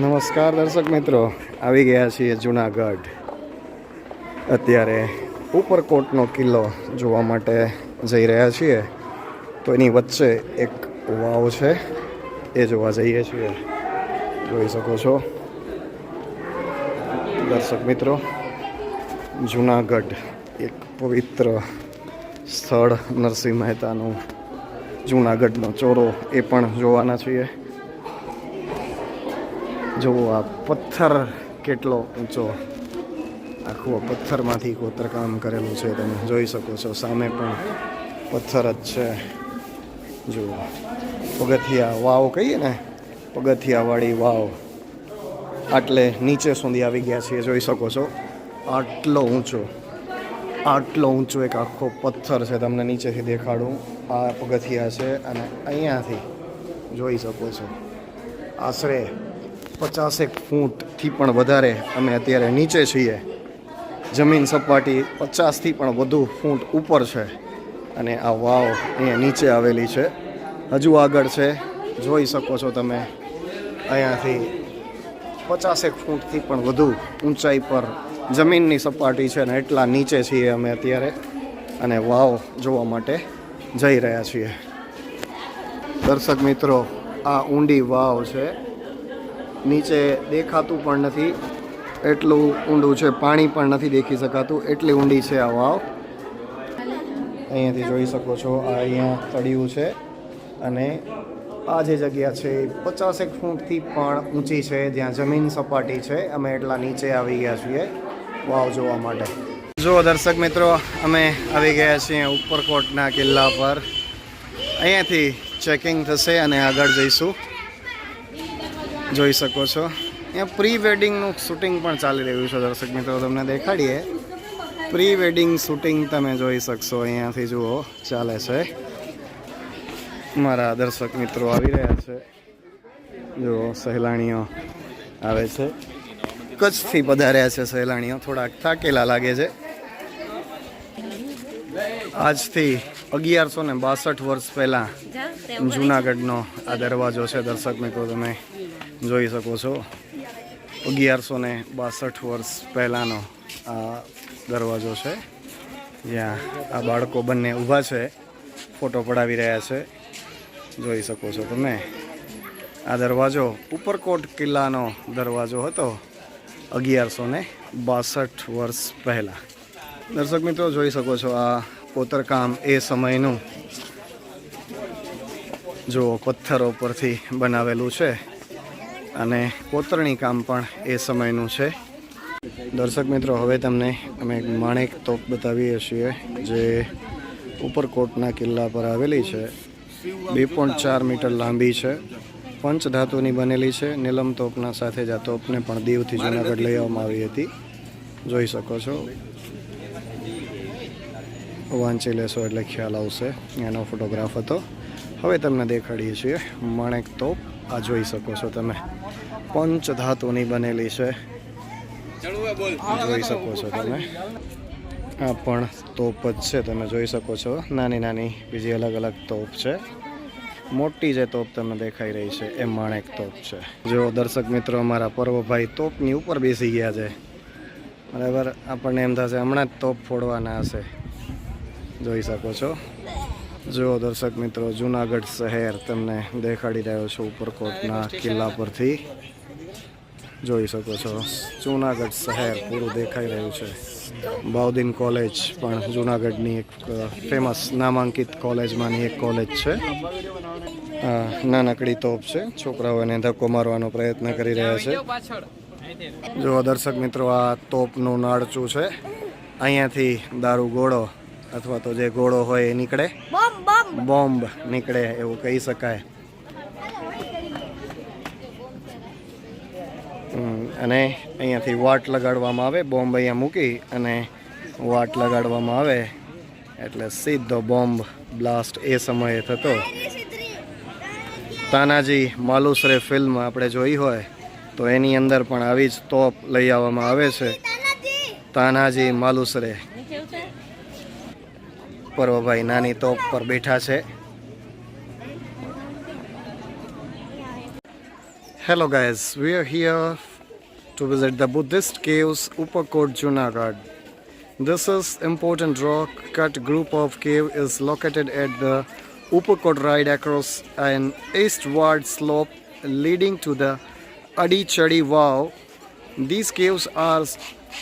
નમસ્કાર દર્શક મિત્રો, આવી ગયા છીએ જુનાગઢ. અત્યારે ઉપરકોટનો કિલ્લો જોવા માટે જઈ રહ્યા છીએ. તો એની વચ્ચે એક વાવ છે, એ જોવા જઈએ છીએ. જોઈ શકો છો. દર્શક મિત્રો, જુનાગઢ એક પવિત્ર સ્થળ નરસિંહ મહેતાનું જુનાગઢનો ચોરો એ પણ જોવાના છીએ. જુઓ આ પથ્થર કેટલો ઊંચો. આખું પથ્થરમાંથી કોતરકામ કરેલું છે, તમે જોઈ શકો છો. સામે પણ પથ્થર જ છે. જુઓ. પગથિયા વાવ કહીએ ને, પગથિયાવાળી વાવ. આટલે નીચે સુધી આવી ગયા છીએ, જોઈ શકો છો. આટલો ઊંચો આટલો ઊંચો એક આખો પથ્થર છે, તમને નીચેથી દેખાડું. આ પગથિયા છે અને અહીંયાથી જોઈ શકો છો. આશરે પચાસેક ફૂટથી પણ વધારે અમે અત્યારે નીચે છીએ. જમીન સપાટી પચાસથી પણ વધુ ફૂટ ઉપર છે અને આ વાવ અહીંયા નીચે આવેલી છે. હજુ આગળ છે. જોઈ શકો છો તમે અહીંયાથી પચાસેક ફૂટથી પણ વધુ ઊંચાઈ પર જમીનની સપાટી છે ને એટલા નીચે છીએ અમે અત્યારે અને વાવ જોવા માટે જઈ રહ્યા છીએ. દર્શક મિત્રો, આ ઊંડી વાવ છે. નીચે દેખાતું પણ નથી. એટલું ઊંડું છે, પાણી પણ નથી દેખી શકાતું. એટલી ઊંડી છે આ વાવ. અહીંયાથી જોઈ શકો છો, આ અહીંયા તળિયું છે. અને આ જે જગ્યા છે પચાસેક ફૂટથી પણ ઊંચી છે, જ્યાં જમીન સપાટી છે. અમે એટલા નીચે આવી ગયા છીએ વાવ જોવા માટે. જો દર્શક મિત્રો, અમે આવી ગયા છીએ ઉપરકોટના કિલ્લા પર. અહીંયાથી ચેકિંગ થશે અને આગળ જઈશું. જોઈ શકો છો. અહીંયા પ્રી વેડિંગનું શૂટિંગ પણ ચાલી રહ્યું છે દર્શક મિત્રો તમને દેખાડીએ. પ્રી વેડિંગ શૂટિંગ તમે જોઈ શકશો અહીંયાથી જુઓ ચાલે છે. મારા દર્શક મિત્રો આવી રહ્યા છે. જુઓ સહેલાણીઓ આવે છે. કચ્છથી પધાર્યા છે સહેલાણીઓ થોડાક થાકેલા લાગે છે. આજથી અગિયારસો ને બાસઠ વર્ષ પહેલાં જુનાગઢનો આ દરવાજો છે દર્શક મિત્રો તમે જોઈ શકો છો. અગિયારસો ને બાસઠ વર્ષ પહેલાંનો આ દરવાજો છે. જ્યાં આ બાળકો બંને ઊભા છે, ફોટો પડાવી રહ્યા છે. જોઈ શકો છો તમે. આ દરવાજો ઉપરકોટ કિલ્લાનો દરવાજો હતો, અગિયારસો ને બાસઠ વર્ષ પહેલાં. દર્શક મિત્રો, જોઈ શકો છો આ કોતરકામ એ સમયનું. જો પથ્થરો પરથી બનાવેલું છે. અને કોતરણી કામ પણ એ સમયનું છે. દર્શક મિત્રો, હવે તમને અમે માણેક તોપ બતાવીએ છીએ, જે ઉપરકોટના કિલ્લા પર આવેલી છે. બે પોઈન્ટ ચાર મીટર લાંબી છે. પંચ ધાતુની બનેલી છે. નીલમ તોપના સાથે જ આ તોપને પણ દીવથી જૂનાગઢ લઈ આવવામાં આવી હતી. જોઈ શકો છો. વાંચી લેશો એટલે ખ્યાલ આવશે. એનો ફોટોગ્રાફ હતો. હવે તમને દેખાડીએ છીએ માણેક તોપ. આ જોઈ શકો છો તમે. પંચ ધાતુની બનેલી છે. જોઈ શકો છો તમે. આ પણ તોપ જ છે તમે જોઈ શકો છો. નાની નાની બીજી અલગ અલગ તોપ છે. મોટી જે તોપ તમને દેખાઈ રહી છે એ માણેક તોપ છે. જો દર્શક મિત્રો અમારા પર્વભાઈ તોપની ઉપર બેસી ગયા છે. બરાબર? આપણને એમ થશે હમણાં જ તોપ ફોડવાના હશે. જોઈ શકો છો. જો દર્શક મિત્રો જુનાગઢ શહેર તમને દેખાડી રહ્યો છું ઉપરકોટના કિલ્લા પરથી. જોઈ શકો છો. જુનાગઢ શહેર પૂરું દેખાઈ રહ્યું છે. બાઉદીન કોલેજ પણ જુનાગઢની એક ફેમસ નામાંકિત કોલેજમાંની એક કોલેજ છે. નાનકડી તોપ છે. છોકરાઓને ધક્કો મારવાનો પ્રયત્ન કરી રહ્યા છે. જો દર્શક મિત્રો આ તોપનું નાળચું છે. અહીંયાથી દારૂ ગોળો અથવા તો જે ગોળો હોય એ નીકળે. બોમ્બ નીકળે એવું કહી શકાય. અને અહીંયાથી વાટ લગાડવામાં આવે બોમ્બ અહીંયા મૂકી અને વાટ લગાડવામાં આવે એટલે સીધો બોમ્બ બ્લાસ્ટ એ સમયે થતો. તાનાજી માલુસરે ફિલ્મ આપણે જોઈ હોય તો એની અંદર પણ આવી જ તોપ લઈ આવવામાં આવે છે. તાનાજી માલુસરે. પર્વભાઈ નાની તોપ પર બેઠા છે. Hello guys, we are here to visit the Buddhist caves Upakot Junagadh. This is important rock cut group of cave is located at the Upakot ride across an eastward slope leading to the Adi Chadi Wow. These caves are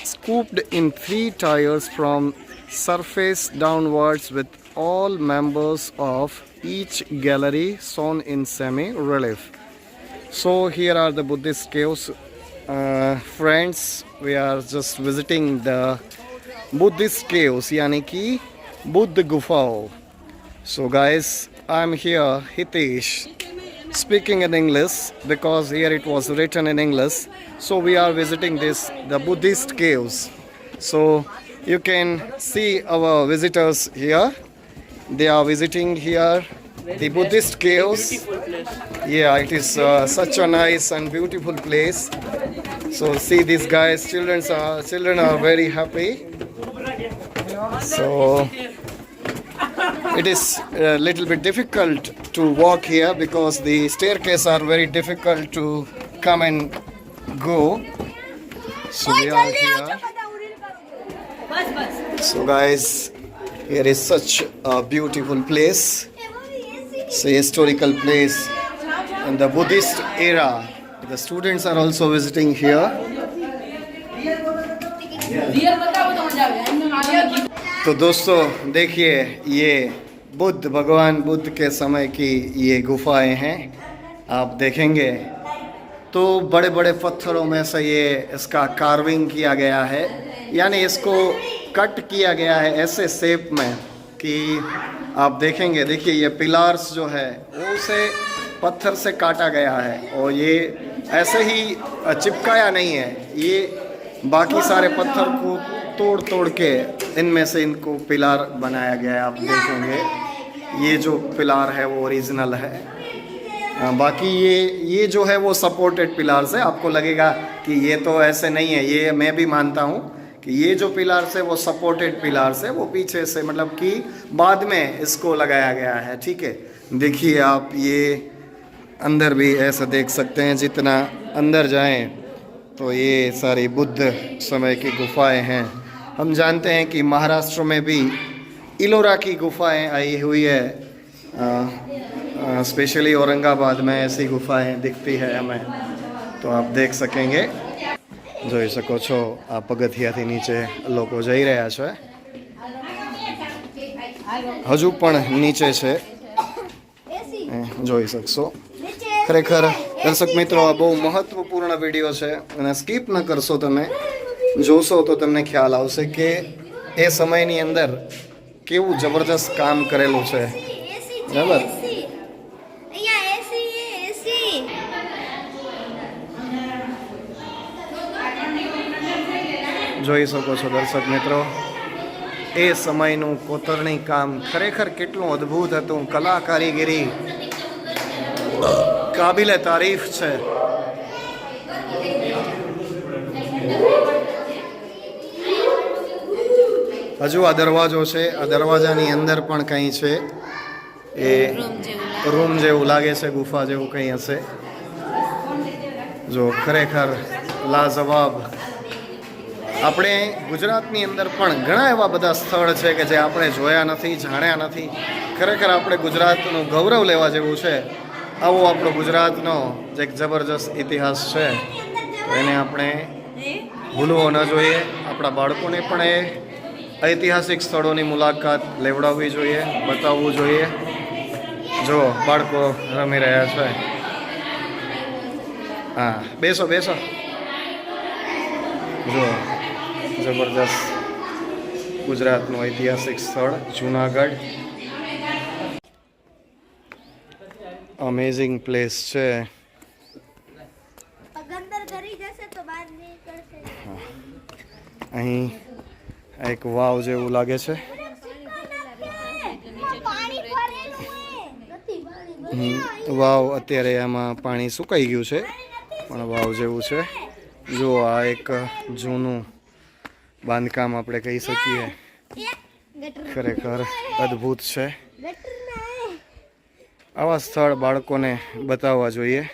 scooped in three tiers from surface downwards with all members of each gallery shown in semi-relief. So here are the Buddhist caves. Uh, friends, we are just visiting the Buddhist caves, yani ki Buddha Gufao. So guys, I'm here, Hitesh, speaking in English because here it was written in English. So we are visiting this, the Buddhist caves. So you can see our visitors here. They are visiting here the Buddhist caves. Yeah, it is uh, such a nice and beautiful place. So see these guys, children are children are very happy. So it is a little bit difficult to walk here because the staircase are very difficult to come and go. So we are here. So guys, here is such a beautiful place. It's a historical place in the Buddhist era. The students are also visiting here. तो दोस्तों, देखिए, ये बुद्ध, भगवान बुद्ध के समय की ये गुफाएँ हैं आप देखेंगे तो बड़े बड़े पत्थरों में से ये इसका कार्विंग किया गया है यानी इसको कट किया गया है ऐसे शेप में कि आप देखेंगे, देखिए ये पिलार्स जो है, वो उसे पत्थर से काटा गया है और ये ऐसे ही चिपकाया नहीं है। ये बाकी सारे पत्थर को तोड़ तोड़ के इनमें से इनको पिलार बनाया गया है, आप देखेंगे। ये जो पिलार है, वो ओरिजिनल है। बाकी ये ये जो है, वो सपोर्टेड पिलार्स है। आपको लगेगा कि ये तो ऐसे नहीं है, ये मैं भी मानता हूँ। कि ये जो पिलार्स है, वो सपोर्टेड पिलार्स है, वो पीछे से मतलब कि बाद में इसको लगाया गया है, ठीक है? देखिए आप ये अंदर भी ऐसा देख सकते हैं, जितना अंदर जाएँ तो ये सारी बुद्ध समय की गुफाएँ हैं। हम जानते हैं कि महाराष्ट्र में भी इलोरा की गुफाएँ आई हुई है। स्पेशली औरंगाबाद में ऐसी गुफाएँ दिखती है हमें तो आप देख सकेंगे। જોઈ શકો છો આ પગથિયાથી નીચે લોકો જઈ રહ્યા છે. હજુ પણ નીચે છે. જોઈ શકશો. ખરેખર દર્શક મિત્રો, આ બહુ મહત્વપૂર્ણ વીડિયો છે અને સ્કીપ ન કરશો તમે. જોશો તો તમને ખ્યાલ આવશે કે એ સમયની અંદર કેવું જબરજસ્ત કામ કરેલું છે. બરાબર. જોઈ શકો છો દર્શક મિત્રો. એ સમયનું કોતરણી કામ ખરેખર કેટલું અદ્ભુત હતું. કલા કારીગરી. કાબિલે તારીફ છે. હજુ આ દરવાજો છે. આ દરવાજાની અંદર પણ કંઈ છે. એ રૂમ જેવું લાગે છે, ગુફા જેવું કંઈ હશે. જો ખરેખર લાજવાબ આપણે ગુજરાતની અંદર પણ ઘણા એવા બધા સ્થળ છે કે જે આપણે જોયા નથી, જાણ્યા નથી. ખરેખર આપણે ગુજરાતનું ગૌરવ લેવા જેવું છે. આવો આપણો ગુજરાતનો જે એક જબરજસ્ત ઇતિહાસ છે. એને આપણે ભૂલવો ન જોઈએ. આપણા બાળકોને પણ એ ઐતિહાસિક સ્થળોની મુલાકાત લેવડાવવી જોઈએ, બતાવવું જોઈએ. જો બાળકો રમી રહ્યા છે. હા, બેસો બેસો. જો. જબરદસ્ત ગુજરાતનું ઐતિહાસિક સ્થળ જુનાગઢ. અમેઝિંગ પ્લેસ છે. અહીં એક વાવ જેવું લાગે છે. વાવ અત્યારે આમાં પાણી સુકાઈ ગયું છે. પણ વાવ જેવું છે. જો આ એક જૂનું બાંધકામ આપણે કહી શકીએ. ખરેખર અદ્ભુત છે. આવા સ્થળ બાળકોને બતાવવા જોઈએ.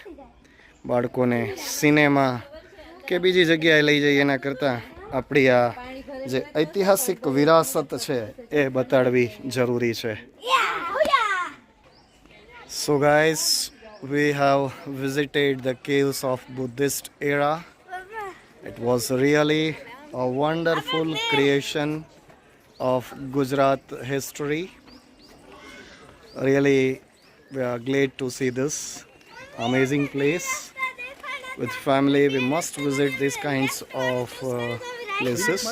બાળકોને સિનેમા કે બીજી જગ્યાએ લઈ જઈએ એના કરતાં આપણી આ જે ઐતિહાસિક વિરાસત છે એ બતાડવી જરૂરી છે. So guys we have visited the caves of Buddhist era. It was really a wonderful creation of Gujarat history. Really, we are glad to see this amazing place. With family, we must visit these kinds of uh, places.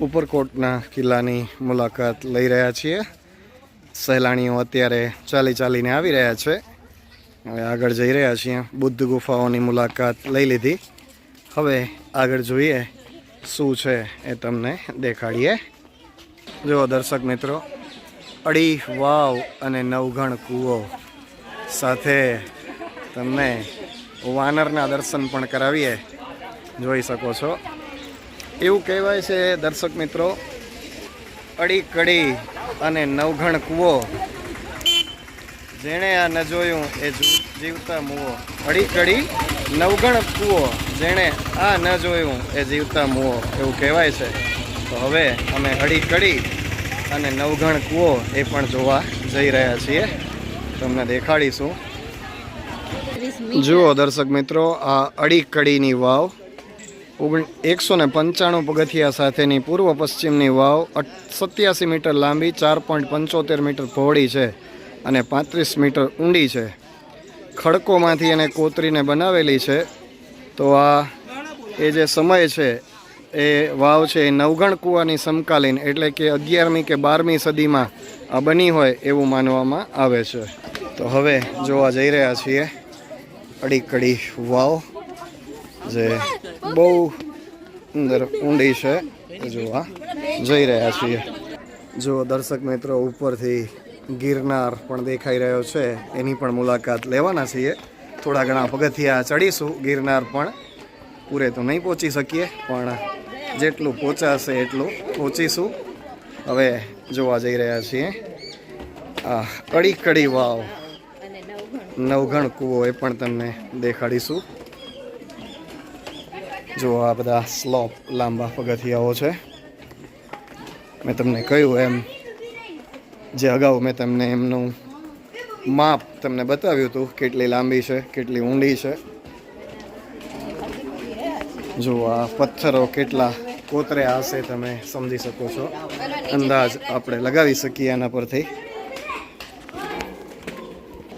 ઉપરકોટના કિલ્લાની મુલાકાત લઈ રહ્યા છીએ સહેલાણીઓ અત્યારે ચાલી ચાલીને આવી રહ્યા છે હવે આગળ જઈ રહ્યા છીએ બુદ્ધ ગુફાઓની મુલાકાત લઈ લીધી હવે આગળ જોઈએ શું છે એ તમને દેખાડીએ. જુઓ દર્શક મિત્રો અડી વાવ અને નવઘણ કૂવો સાથે તમને વાનરના દર્શન પણ કરાવીએ. જોઈ શકો છો. એવું કહેવાય છે દર્શક મિત્રો અડી કડી અને નવઘણ કૂવો. જેણે આ ન જોયું એ જીવતા મૂવો. અડી કડી નવઘણ કૂવો જેણે આ ન જોયું એ જીવતા મૂવો એવું કહેવાય છે. તો હવે અમે અડી કડી અને નવઘણ કૂવો એ પણ જોવા જઈ રહ્યા છીએ. તમને દેખાડીશું. જુઓ દર્શક મિત્રો, આ અડી કડીની વાવ. ઓગણ એકસો ને પંચાણું પગથિયા સાથેની પૂર્વ પશ્ચિમની વાવ સત્યાસી મીટર લાંબી, ચાર પોઈન્ટ પંચોતેર મીટર પહોળી છે અને પાંત્રીસ મીટર ઊંડી છે. ખડકોમાંથી એને કોતરીને બનાવેલી છે. તો આ એ જે સમય છે, એ વાવ છે, એ નવગણ કૂવાની સમકાલીન એટલે કે અગિયારમી કે બારમી સદીમાં આ બની હોય એવું માનવામાં આવે છે. તો હવે જોવા જઈ રહ્યા છીએ અડીકડી વાવ, જે બહુ અંદર ઊંડી છે. જોવા જઈ રહ્યા છીએ. જો દર્શક મિત્રો, ઉપરથી ગિરનાર પણ દેખાઈ રહ્યો છે. એની પણ મુલાકાત લેવાના છીએ. થોડા ઘણા પગથિયા ચડીશું. ગિરનાર પણ પૂરે તો નહીં પહોંચી શકીએ, પણ જેટલું પહોંચાશે એટલું પહોંચીશું. હવે જોવા જઈ રહ્યા છીએ. આ કડી કડી વાવ, નવઘણ કૂવો એ પણ તમને દેખાડીશું. જો આ બધા સ્લોપ લાંબા પગથિયાઓ છે. મેં તમને કહ્યું એમ જે અગાઉ મેં તમને એમનું માપ તમને બતાવ્યું હતું કેટલી લાંબી છે, કેટલી ઊંડી છે. જો આ પથ્થરો કેટલા કોતર્યા હશે તમે સમજી શકો છો. અંદાજ આપણે લગાવી શકીએ આના પરથી.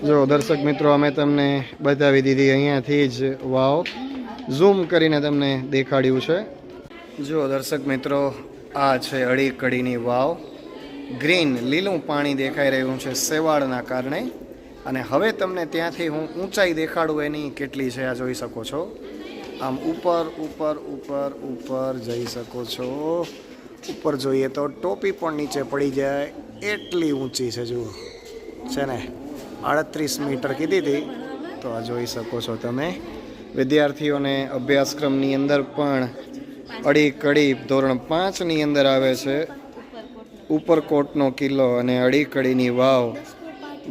જો દર્શક મિત્રો, અમે તમને બતાવી દીધી અહીંયાથી જ વાવ. ઝૂમ કરીને તમને દેખાડ્યું છે. જો દર્શક મિત્રો, આ છે અડી કડીની વાવ. ગ્રીન, લીલું પાણી દેખાઈ રહ્યું છે સેવાળના કારણે. અને હવે તમને ત્યાંથી હું ઊંચાઈ દેખાડું એની કેટલી છે આ જોઈ શકો છો. આમ ઉપર ઉપર ઉપર ઉપર જઈ શકો છો. ઉપર જોઈએ તો ટોપી પણ નીચે પડી જાય. એટલી ઊંચી છે જુઓ. છે ને? આડત્રીસ મીટર કીધી હતી. તો આ જોઈ શકો છો તમે. વિદ્યાર્થીઓને અભ્યાસક્રમની અંદર પણ અડી કડી ધોરણ પાંચની અંદર આવે છે. ઉપરકોટનો કિલ્લો અને અડીકડીની વાવ.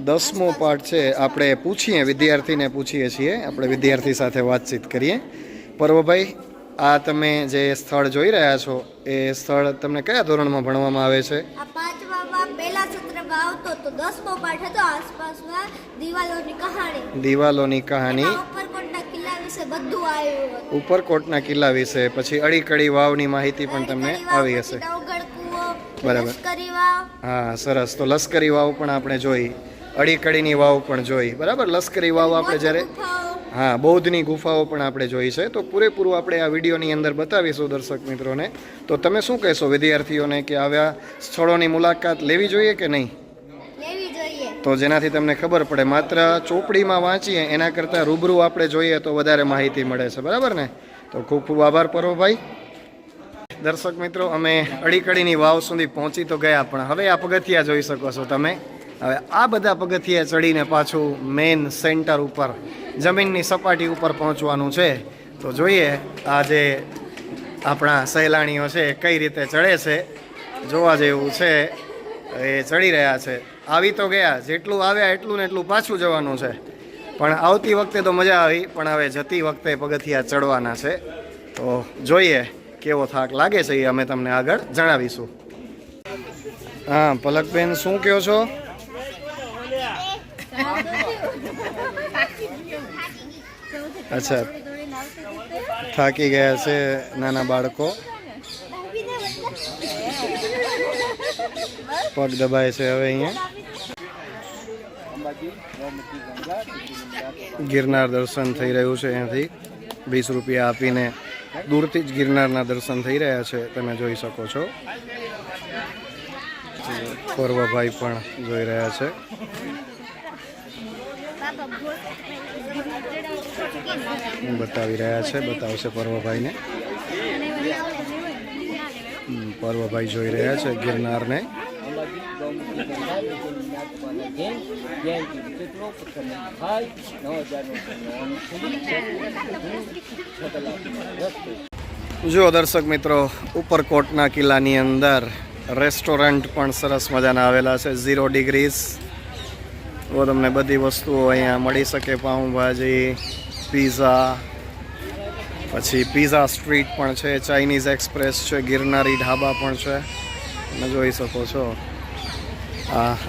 દસમો પાઠ છે આપણે પૂછીએ વિદ્યાર્થીને પૂછીએ છીએ આપણે વિદ્યાર્થી સાથે વાતચીત કરીએ. પર્વભાઈ આ તમે જે સ્થળ જોઈ રહ્યા છો એ સ્થળ તમને કયા ધોરણમાં ભણવામાં આવે છે? પહેલા સત્રમાં આવતો તો દસમો પાઠ હતો આસપાસમાં દિવાલોની કહાણી. દિવાલોની ઉપરકોટના કિલ્લા વિશે બધું આવ્યું ઉપરકોટના કિલ્લા વિશે પછી અડીકડી વાવની માહિતી પણ તમને આવી હશે. બરાબર. હા સરસ. તો લશ્કરી વાવ પણ આપણે જોઈ. અડીકડીની વાવ પણ જોઈ. બરાબર? લશ્કરી વાવ આપણે જ્યારે હા બૌદ્ધની ગુફાઓ પણ આપણે જોઈ છે. તો પૂરેપૂરું આપણે આ વિડીયોની અંદર બતાવીશું દર્શક મિત્રોને. તો તમે શું કહેશો વિદ્યાર્થીઓને કે આવ્યા સ્થળોની મુલાકાત લેવી જોઈએ કે નહીં? તો જેનાથી તમને ખબર પડે માત્ર ચોપડીમાં વાંચીએ એના કરતાં રૂબરૂ આપણે જોઈએ તો વધારે માહિતી મળે છે. બરાબર ને? તો ખૂબ ખૂબ આભાર પર્વભાઈ દર્શક મિત્રો, અમે અડીકડીની વાવ સુધી પહોંચી તો ગયા, પણ હવે આ પગથિયા જોઈ શકો છો તમે. હવે આ બધા પગથિયા ચડીને પાછું મેઇન સેન્ટર ઉપર, જમીનની સપાટી ઉપર પહોંચવાનું છે. તો જોઈએ આ જે આપણા સહેલાણીઓ છે, કઈ રીતે ચડે છે, જોવા જેવું છે, એ ચડી રહ્યા છે. આવી તો ગયા, જેટલું આવ્યા એટલું ને એટલું પાછું જવાનું છે. પણ આવતી વખતે તો મજા આવી, પણ હવે જતી વખતે પગથિયા ચડવાના છે. તો જોઈએ કેવો થાક લાગે છે એ અમે તમને આગળ જણાવીશું. હા, પલકબેન, શું કહો છો? અચ્છા, થાકી ગયા છે નાના બાળકો. પગ દબાય છે હવે અહીંયા. ગિરનાર દર્શન થઈ રહ્યું છે અહીંયાથી. વીસ રૂપિયા આપીને દૂરથી જ ગિરનારના દર્શન થઈ રહ્યા છે, તમે જોઈ શકો છો. પર્વભાઈ પણ જોઈ રહ્યા છે. બતાવી રહ્યા છે, બતાવશે પર્વભાઈને પર્વભાઈ જોઈ રહ્યા છે ગિરનારને. જુઓ દર્શક મિત્રો, ઉપરકોટના કિલ્લાની અંદર રેસ્ટોરન્ટ પણ સરસ મજાના આવેલા છે ઝીરો ડિગ્રીઝ તો તમને બધી વસ્તુઓ અહીંયા મળી શકે, પાઉંભાજી પીઝા પછી પીઝા સ્ટ્રીટ પણ છે ચાઇનીઝ એક્સપ્રેસ છે, ગિરનારી ઢાબા પણ છે. તમે જોઈ શકો છો.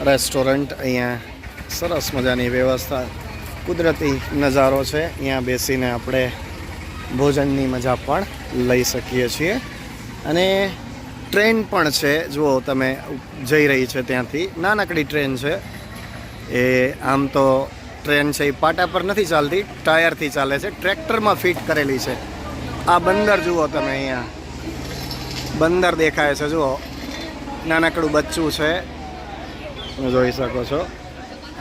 રેસ્ટોરન્ટ અહીંયા સરસ મજાની વ્યવસ્થા, કુદરતી નજારો છે. અહીંયા બેસીને આપણે ભોજનની મજા પણ લઈ શકીએ છીએ. અને ટ્રેન પણ છે. જુઓ તમે જઈ રહી છે ત્યાંથી. નાનકડી ટ્રેન છે. એ આમ તો ટ્રેન છે એ પાટા પર નથી ચાલતી, ટાયરથી ચાલે છે. ટ્રેક્ટરમાં ફિટ કરેલી છે. આ બંદર જુઓ તમે અહીંયા. બંદર દેખાય છે. જુઓ. નાનકડું બચ્ચું છે. તમે જોઈ શકો છો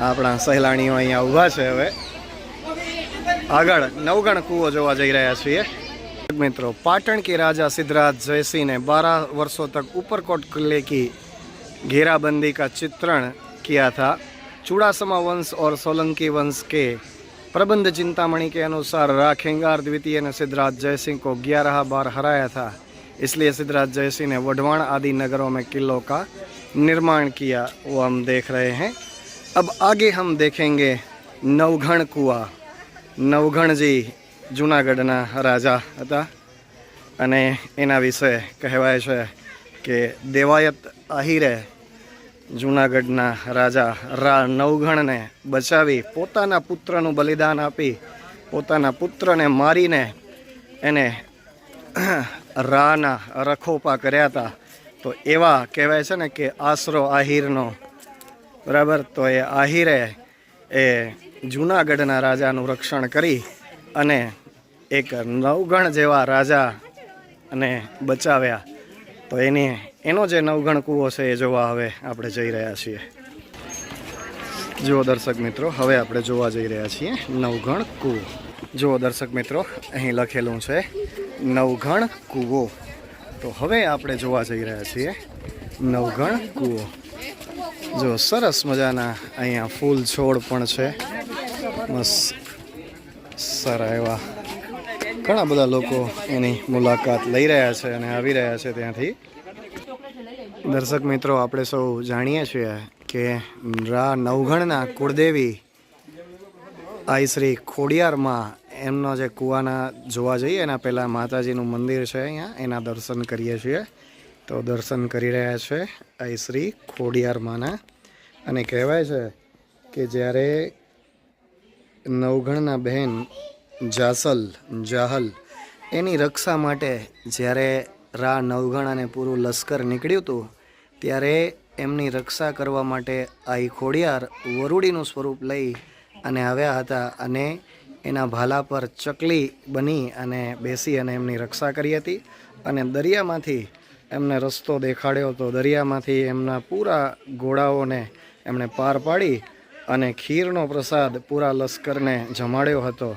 આપણા સહેલાણીઓ અહીંયા ઊભા છે હવે આગળ નવગણ કૂવો જોવા જઈ રહ્યા છીએ मित्रों पाटन के राजा सिद्धराज जयसिंह ने 12 वर्षों तक ऊपरकोट किले की घेराबंदी का चित्रण किया था चूड़ासमा वंश और सोलंकी वंश के प्रबंध चिंतामणि के अनुसार राखेंगार द्वितीय ने सिद्धराज जयसिंह को ग्यारह बार हराया था इसलिए सिद्धराज जयसिंह ने वढवाण आदि नगरों में किलों का निर्माण किया वो हम देख रहे हैं अब आगे हम देखेंगे नवघण कुआ નવઘણજી જૂનાગઢના રાજા હતા અને એના વિશે કહેવાય છે કે દેવાયત આહિરે જૂનાગઢના રાજા રા નવઘણને બચાવી પોતાના પુત્રનું બલિદાન આપી પોતાના પુત્રને મારીને એને રાના રખોપા કર્યા હતા તો એવા કહેવાય છે ને કે આશરો આહિરનો. બરાબર? તો એ આહિરે એ જૂનાગઢના રાજાનું રક્ષણ કરી અને એક નવગણ જેવા રાજા અને બચાવ્યા. તો એની, એનો જે નવગણ કૂવો છે એ જોવા હવે આપણે જઈ રહ્યા છીએ. જુઓ દર્શક મિત્રો, હવે આપણે જોવા જઈ રહ્યા છીએ નવગણ કૂવો. જુઓ દર્શક મિત્રો, અહીં લખેલું છે નવગણ કૂવો. તો હવે આપણે જોવા જઈ રહ્યા છીએ નવગણ કૂવો. જો સરસ મજાના અહીંયા ફૂલ છોડ પણ છે. મસ્ત સારા એવા ઘણા બધા લોકો એની મુલાકાત લઈ રહ્યા છે અને આવી રહ્યા છે ત્યાંથી. દર્શક મિત્રો, આપણે સૌ જાણીએ છીએ કે રા નવઘણના કુળદેવી આઈ શ્રી ખોડિયારમાં એમનો જે કુવાના જોવા જઈએ, એના પહેલાં માતાજીનું મંદિર છે અહીંયા. એના દર્શન કરીએ છીએ. તો દર્શન કરી રહ્યા છે આઈ શ્રી ખોડિયારમાંના. અને કહેવાય છે કે જ્યારે નવઘણના બહેન જાસલ, જાહલ એની રક્ષા માટે જ્યારે રા નવઘણ અને પૂરું લશ્કર નીકળ્યું હતું, ત્યારે એમની રક્ષા કરવા માટે આઈ ખોડિયાર વરુડીનું સ્વરૂપ લઈ અને આવ્યા હતા અને એના ભાલા પર ચકલી બની અને બેસી અને એમની રક્ષા કરી હતી. અને દરિયામાંથી એમને રસ્તો દેખાડ્યો હતો દરિયામાંથી એમના પૂરા ઘોડાઓને એમણે પાર પાડી અને ખીરનો પ્રસાદ પૂરા લશ્કરને જમાડ્યો હતો.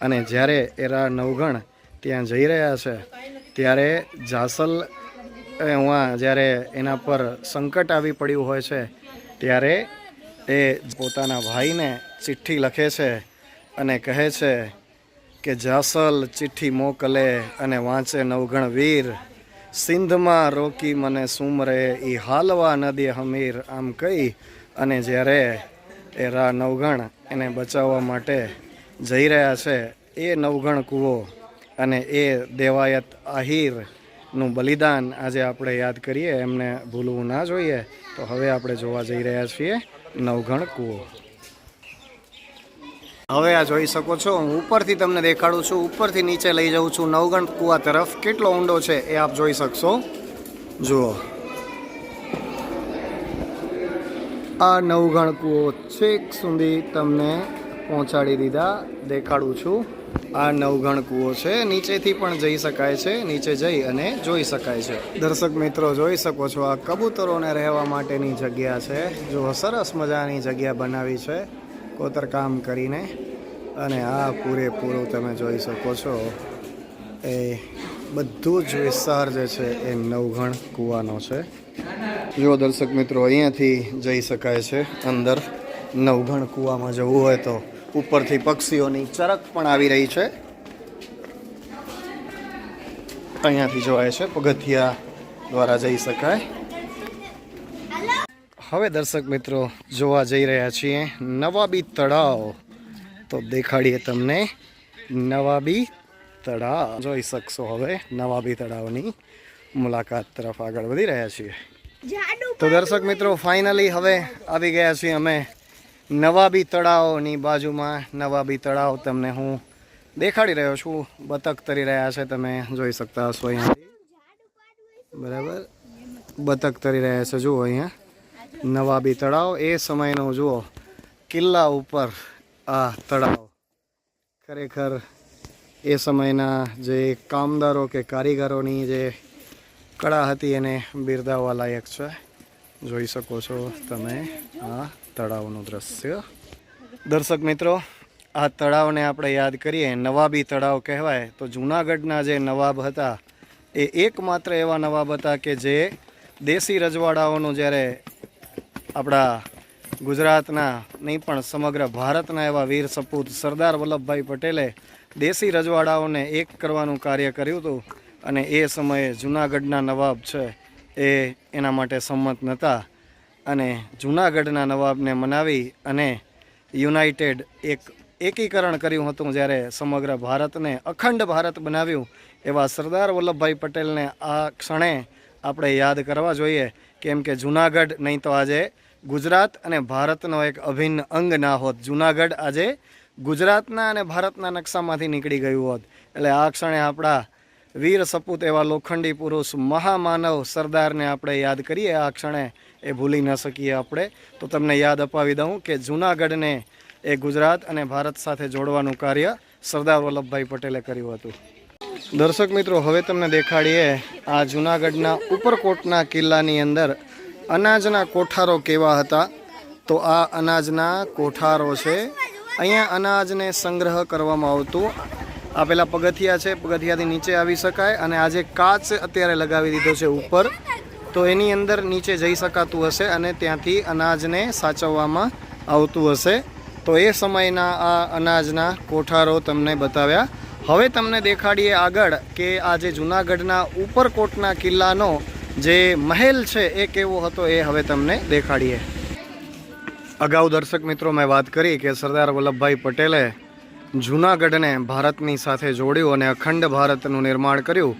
અને જ્યારે એરા નવગણ ત્યાં જઈ રહ્યા છે, ત્યારે જાસલ ઉहाँ જ્યારે એના પર સંકટ આવી પડ્યું હોય છે, ત્યારે એ પોતાના ભાઈને ચિઠ્ઠી લખે છે અને કહે છે કે જાસલ ચિઠ્ઠી મોકલે અને વાંચે નવગણ વીર. સિંધમાં રોકી મને સુમરે એ હાલવા નદી હમીર આમ કહી. અને જ્યારે એ રા નવગણ એને બચાવવા માટે જઈ રહ્યા છે, એ નવગણ કૂવો અને એ દેવાયત આહિરનું બલિદાન આજે આપણે યાદ કરીએ, એમને ભૂલવું ના જોઈએ. તો હવે આપણે જોવા જઈ રહ્યા છીએ નવગણ કૂવો. હવે આ જોઈ શકો છો, હું ઉપરથી તમને દેખાડું છું, ઉપરથી નીચે લઈ જાઉં છું નવગણ કૂવા તરફ. કેટલો ઊંડો છે એ આપ જોઈ શકશો. જુઓ. આ નવગણ કૂવો છેક સુધી તમને પહોંચાડી દીધા, દેખાડું છું. આ નવગણ કૂવો છે, નીચેથી પણ જઈ શકાય છે, નીચે જઈ અને જોઈ શકાય છે. દર્શક મિત્રો, જોઈ શકો છો આ કબૂતરોને રહેવા માટેની જગ્યા છે. જો સરસ મજાની જગ્યા બનાવી છે. કોતરકામ કરીને અને આ પૂરેપૂરું તમે જોઈ શકો છો. એ બધું જ વિસ્તાર જે છે એ નવઘણ કૂવાનો છે. જો દર્શક મિત્રો, અહીંયાથી જઈ શકાય છે. અંદર નવઘણ કૂવામાં જવું હોય તો ઉપરથી પક્ષીઓની ચરક પણ આવી રહી છે. અહીંયાથી જોવાય છે. પગથિયા દ્વારા જઈ શકાય. હવે દર્શક મિત્રો જોવા જઈ રહ્યા છીએ નવાબી તળાવ. તો દેખાડીએ તમને નવાબી તળાવ. જોઈ શકશો હવે નવાબી તળાવની મુલાકાત તરફ આગળ વધી રહ્યા છીએ. તો દર્શક મિત્રો ફાઇનલી હવે આવી ગયા છીએ અમે નવાબી તળાવની બાજુમાં. નવાબી તળાવ તમને હું દેખાડી રહ્યો છું. બતક તરી રહ્યા છે તમે જોઈ શકતા હશો અહીંયા બરાબર? બતક તરી રહ્યા છે જુઓ અહીંયા. નવાબી તળાવ. એ સમયનો જુઓ, કિલ્લા ઉપર આ તળાવ. ખરેખર એ સમયના જે કામદારો કે કારીગરોની જે કળા હતી એને બિરદાવવા લાયક છે. જોઈ શકો છો તમે આ તળાવનું દ્રશ્ય. દર્શક મિત્રો, આ તળાવને આપણે યાદ કરીએ. નવાબી તળાવ કહેવાય. તો જૂનાગઢના જે નવાબ હતા, એ એકમાત્ર એવા નવાબ હતા કે જે દેશી રજવાડાઓનું જ્યારે આપણા ગુજરાતના નહીં પણ સમગ્ર ભારતના એવા વીર સપૂત સરદાર વલ્લભભાઈ પટેલે દેશી રજવાડાઓને એક કરવાનું કાર્ય કર્યું હતું અને એ સમયે જૂનાગઢના નવાબ છે એ એના માટે સંમત નહોતા અને જૂનાગઢના નવાબને મનાવી અને યુનાઇટેડ એક એકીકરણ કર્યું હતું જ્યારે સમગ્ર ભારતને અખંડ ભારત બનાવ્યું એવા સરદાર વલ્લભભાઈ પટેલને આ ક્ષણે આપણે યાદ કરવા જોઈએ કેમ કે જૂનાગઢ નહીં તો આજે ગુજરાત અને ભારતનો એક અભિન્ન અંગ ના હોત. જૂનાગઢ આજે ગુજરાતના અને ભારતના નકશામાંથી નીકળી ગયું હોત. એટલે આ ક્ષણે આપણા વીર સપૂત એવા લોખંડી પુરુષ મહામાનવ સરદારને આપણે યાદ કરીએ. આ ક્ષણે એ ભૂલી ન શકીએ આપણે. તો તમને યાદ અપાવી દઉં કે જૂનાગઢને એ ગુજરાત અને ભારત સાથે જોડવાનું કાર્ય સરદાર વલ્લભભાઈ પટેલે કર્યું હતું. દર્શક મિત્રો, હવે તમને દેખાડીએ આ જૂનાગઢના ઉપરકોટના કિલ્લાની અંદર અનાજના કોઠારો કેવા હતા? તો આ અનાજના કોઠારો છે. અહીંયા અનાજને સંગ્રહ કરવામાં આવતું. આ પેલા પગથિયા છે. પગથિયાથી નીચે આવી શકાય અને આજે કાચ અત્યારે લગાવી દીધો છે ઉપર. તો એની અંદર નીચે જઈ શકાતું હશે અને ત્યાંથી અનાજને સાચવવામાં આવતું હશે. તો એ સમયના આ અનાજના કોઠારો તમને બતાવ્યા. હવે તમને દેખાડીએ આગળ કે આ જે જૂનાગઢના ઉપરકોટના કિલ્લાનો જે મહેલ છે એ કેવો હતો એ હવે તમને દેખાડીએ. અગાઉ દર્શક મિત્રો મેં વાત કરી કે સરદાર વલ્લભભાઈ પટેલે જૂનાગઢને ભારતની સાથે જોડ્યું અને અખંડ ભારતનું નિર્માણ કર્યું.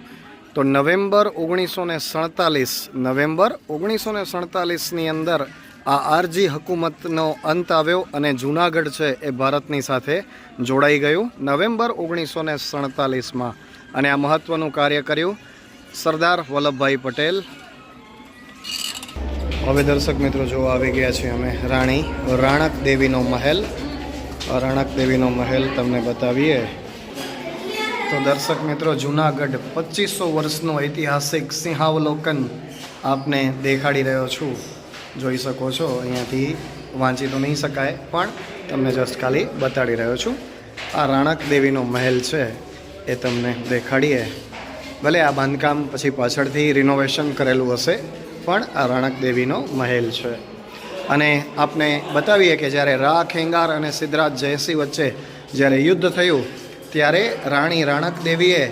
તો નવેમ્બર ઓગણીસો સડતાલીસ, નવેમ્બર ઓગણીસો ને સડતાલીસની અંદર આ આરજી હકુમતનો અંત આવ્યો અને જૂનાગઢ છે એ ભારતની સાથે જોડાઈ ગયું. નવેમ્બર ઓગણીસો સડતાલીસમાં. અને આ મહત્ત્વનું કાર્ય કર્યું. સરદાર વલ્લભભાઈ પટેલ. હવે દર્શક મિત્રો જોવા આવી ગયા છીએ અમે રાણી રાણક દેવીનો મહેલ. રાણક દેવીનો મહેલ તમને બતાવીએ. તો દર્શક મિત્રો, જૂનાગઢ પચીસો વર્ષનું ઐતિહાસિક સિંહાવલોકન આપને દેખાડી રહ્યો છું. જોઈ શકો છો, અહીંયાથી વાંચી તો નહીં શકાય, પણ તમને જસ્ટ ખાલી બતાડી રહ્યો છું. આ રાણક દેવીનો મહેલ છે, એ તમને દેખાડીએ. ભલે આ બાંધકામ પછી પાછળથી રિનોવેશન કરેલું હશે, પણ આ રણક દેવીનો મહેલ છે. અને આપને બતાવીએ કે જ્યારે રા, ખેંગાર અને સિદ્ધરાજ જયસિંહ વચ્ચે જ્યારે યુદ્ધ થયું, ત્યારે રાણી રાણક દેવીએ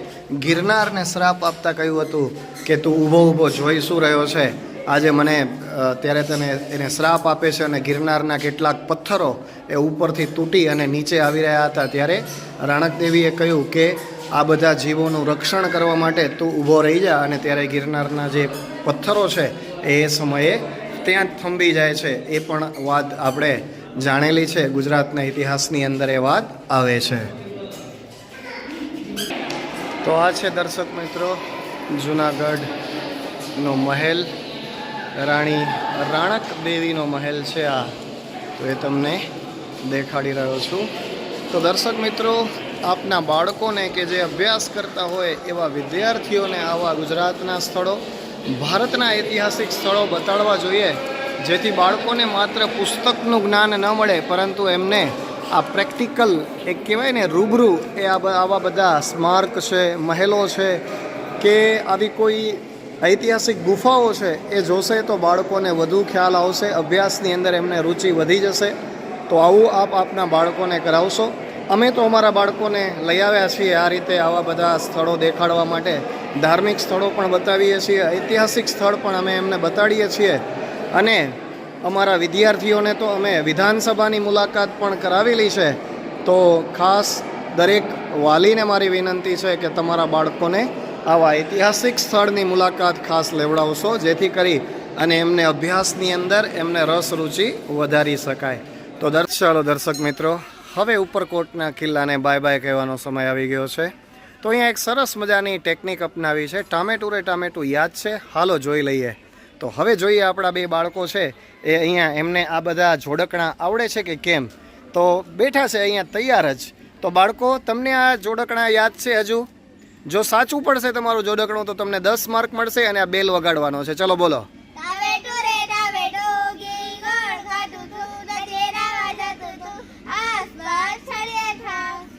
ગિરનારને શ્રાપ આપતા કહ્યું હતું કે તું ઊભો ઊભો જોઈ શું રહ્યો છે? આજે મને ત્યારે તને એને શ્રાપ આપે છે અને ગિરનારના કેટલાક પથ્થરો એ ઉપરથી તૂટી અને નીચે આવી રહ્યા હતા. ત્યારે રાણક દેવીએ કહ્યું કે આ બધા જીવોનું રક્ષણ કરવા માટે તું ઊભો રહી જા અને ત્યારે ગિરનારના જે પથ્થરો છે એ સમયે ત્યાં થંભી જાય છે. એ પણ વાત આપણે જાણેલી છે. ગુજરાતના ઇતિહાસની અંદર એ વાત આવે છે. તો આ છે દર્શક મિત્રો, જુનાગઢનો મહેલ. રાણી રાણક દેવીનો મહેલ છે આ. તો એ તમને દેખાડી રહ્યો છું. તો દર્શક મિત્રો આપના બાળકોને કે જે અભ્યાસ કરતા હોય એવા વિદ્યાર્થીઓને આવા ગુજરાતના સ્થળો, ભારતના ઐતિહાસિક સ્થળો બતાડવા જોઈએ, જેથી બાળકોને માત્ર પુસ્તકનું જ્ઞાન ન મળે, પરંતુ એમને આ પ્રેક્ટિકલ, એક કહેવાય ને, રૂબરૂ એ આવા બધા સ્મારક છે, મહેલો છે, કે આવી કોઈ ઐતિહાસિક ગુફાઓ છે, એ જોશે તો બાળકોને વધુ ખ્યાલ આવશે, અભ્યાસની અંદર એમને રુચિ વધી જશે. તો આવું આપ આપના બાળકોને કરાવશો. અમે તો અમારા બાળકોને લઈ આવ્યા છીએ આ રીતે આવા બધા સ્થળો દેખાડવા માટે. ધાર્મિક સ્થળો પણ બતાવીએ છીએ, ઐતિહાસિક સ્થળ પણ અમે એમને બતાડીએ છીએ. અને અમારા વિદ્યાર્થીઓને તો અમે વિધાનસભાની મુલાકાત પણ કરાવેલી છે. તો ખાસ દરેક વાલીને મારી વિનંતી છે કે તમારા બાળકોને આવા ઐતિહાસિક સ્થળની મુલાકાત ખાસ લેવડાવશો, જેથી કરી અને એમને અભ્યાસની અંદર એમને રસ રુચિ વધારી શકાય. તો દર્શાળો દર્શક મિત્રો હવે ઉપરકોટના કિલ્લાને બાય બાય કહેવાનો સમય આવી ગયો છે. તો અહીંયા એક સરસ મજાની ટેકનિક અપનાવી છે. ટામેટું રે ટામેટું યાદ છે? હાલો જોઈ લઈએ. તો હવે જોઈએ આપણા બે બાળકો છે. એ અહીંયા એમને આ બધા જોડકણા આવડે છે કે કેમ? તો બેઠા છે અહીંયા તૈયાર જ. તો બાળકો, તમને આ જોડકણા યાદ છે હજુ? જો સાચું પડશે તમારું જોડકણું તો તમને દસ માર્ક મળશે અને આ બેલ વગાડવાનો છે. ચલો બોલો.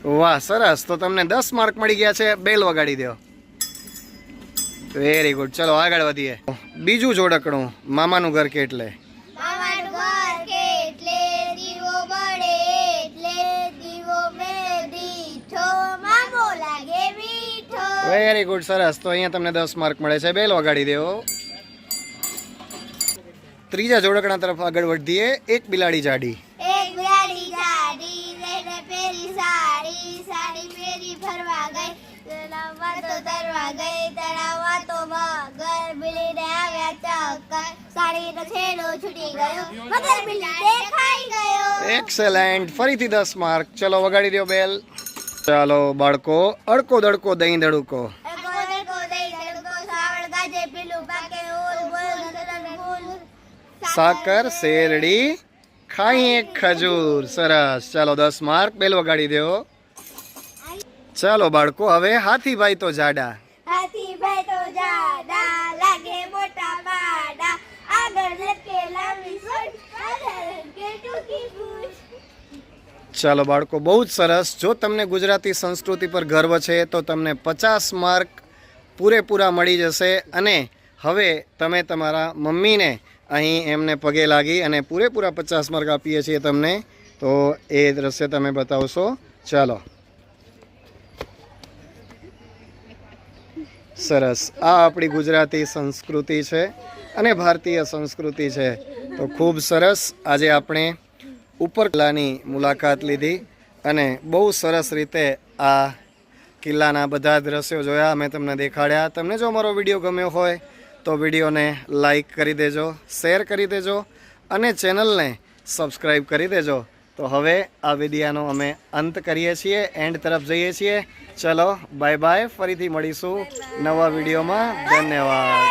વાહ સરસ. તો તમને દસ માર્ક મળી ગયા છે. બેલ વગાડી દો. વેરી ગુડ ચલો આગળ વધીએ. બીજું જોડકણું મામાનું ઘર બળે એટલે વેરી ગુડ સરસ. તો અહીંયા તમને દસ માર્ક મળે છે. બેલ વગાડી દેવો ત્રીજા જોડકણા તરફ આગળ વધીએ. એક બિલાડી જાડી. તો તરવા ગઈ તળાવમાં તો મગર બિલીને આવ્યા ચક્કર. સાડીનો છેડો છૂટી ગયો. મગર બિલી દેખાઈ ગયો. એક્સેલેન્ટ ફરીથી દસ માર્ક ચલો વગાડી દો બેલ ચાલો બાળકો અડકો દડકો દહીં ફૂલ. સાકર શેરડી ખાઈ એક ખજૂર. સરસ. ચાલો દસ માર્ક બેલ વગાડી દો ચાલો બાળકો હવે હાથીભાઈ તો જાડા. હાથી ભાઈ તો જાડા લાગે મોટા માડા. આગળ લટકે લાંબી સોટ ચાલો બાળકો બહુ જ સરસ. જો તમને ગુજરાતી સંસ્કૃતિ પર ગર્વ છે તો તમને પચાસ માર્ક પૂરેપૂરા મળી જશે. અને હવે તમે તમારા મમ્મીને અહીં એમને પગે લાગી અને પૂરેપૂરા પચાસ માર્ક આપીએ છીએ તમને. તો એ દ્રશ્ય તમે બતાવશો. ચાલો. સરસ. આ આપણી ગુજરાતી સંસ્કૃતિ છે અને ભારતીય સંસ્કૃતિ છે. તો ખૂબ સરસ આજે આપણે ઉપર કિલ્લાની મુલાકાત લીધી અને બહુ સરસ રીતે આ કિલ્લાના બધા દ્રશ્યો જોયા, અમે તમને દેખાડ્યા. તમને જો અમારો વીડિયો ગમ્યો હોય તો વિડીયોને લાઈક કરી દેજો, શેર કરી દેજો અને ચેનલને સબસ્ક્રાઈબ કરી દેજો. તો હવે આ વિદ્યાનો અમે અંત કરીએ છીએ એન્ડ તરફ જઈએ છીએ. ચલો બાય બાય ફરીથી મળીશું નવા વિડીયોમાં. ધન્યવાદ.